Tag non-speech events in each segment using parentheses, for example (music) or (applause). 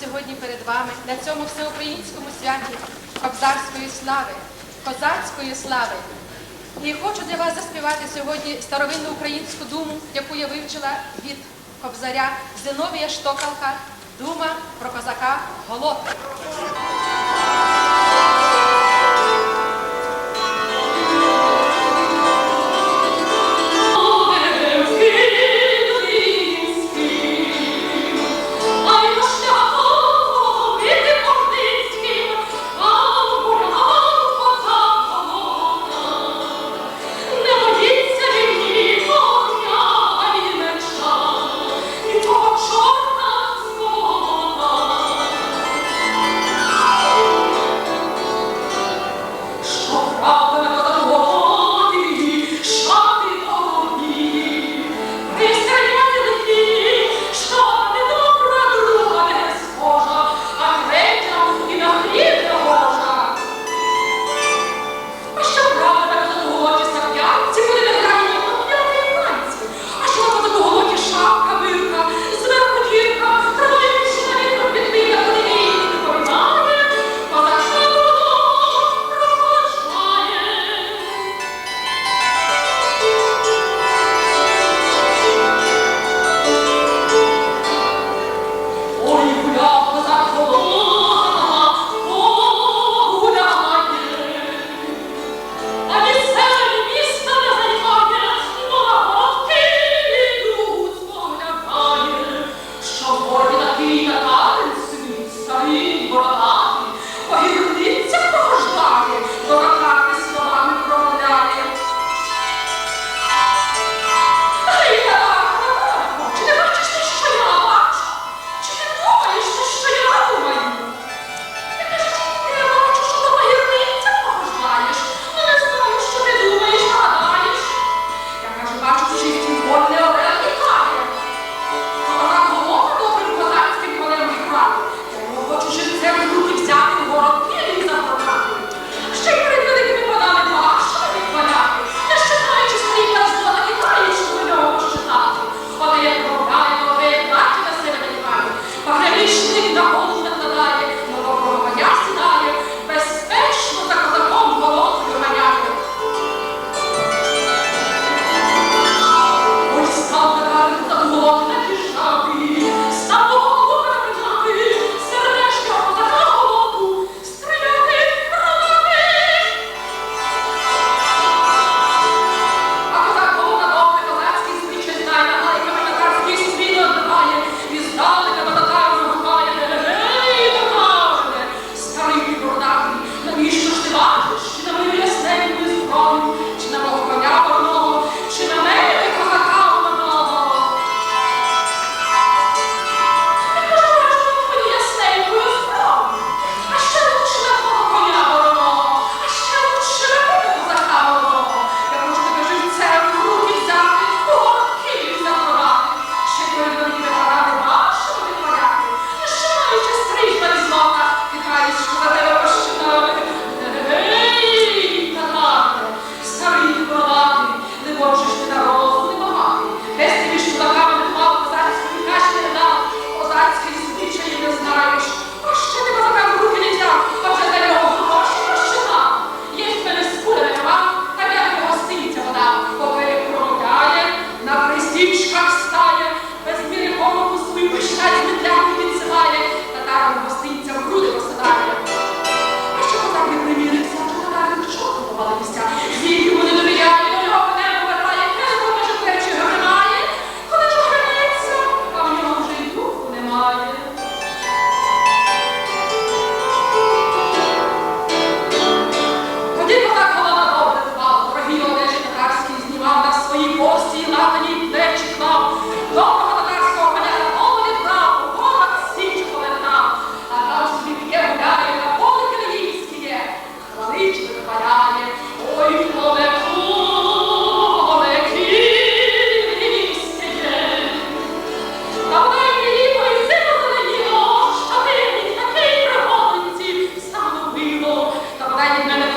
сьогодні перед вами на цьому всеукраїнському святі кобзарської слави, козацької слави. І хочу для вас заспівати сьогодні старовинну українську думу, яку я вивчила від кобзаря Зиновія Штокалка, дума про козака Голота.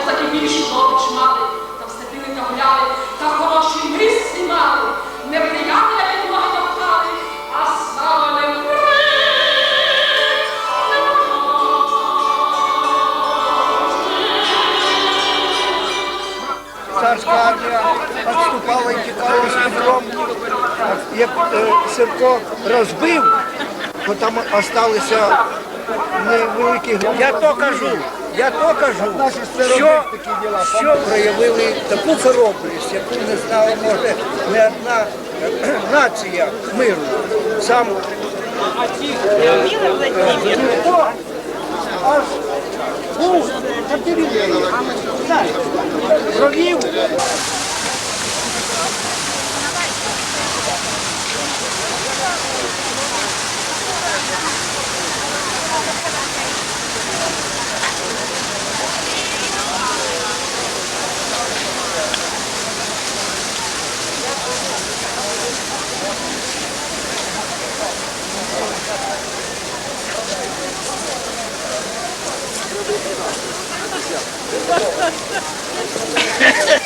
Так і більші хлопчі мали, там сиділи та гуляли, та хороший мис знімали, неприятеля від пхали, а ставили. Царська армія відступала і тікала з підром, як е, Сирко розбив, бо там залишилися невеликі групи. Я то кажу, я то кажу, що, що проявили таку хоробрість, яку не знала, може, не одна (clears throat) нація миру. Сам Сірко аж був на території.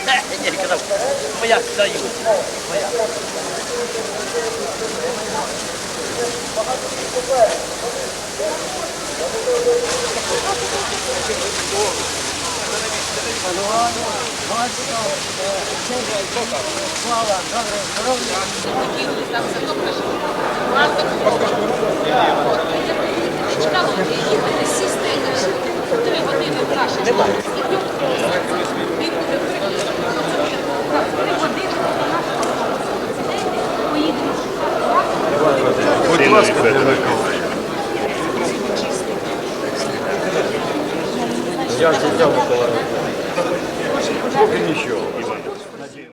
Знаєте, провів Моя даю. Чекало їхати, сісти три години в нашій Будь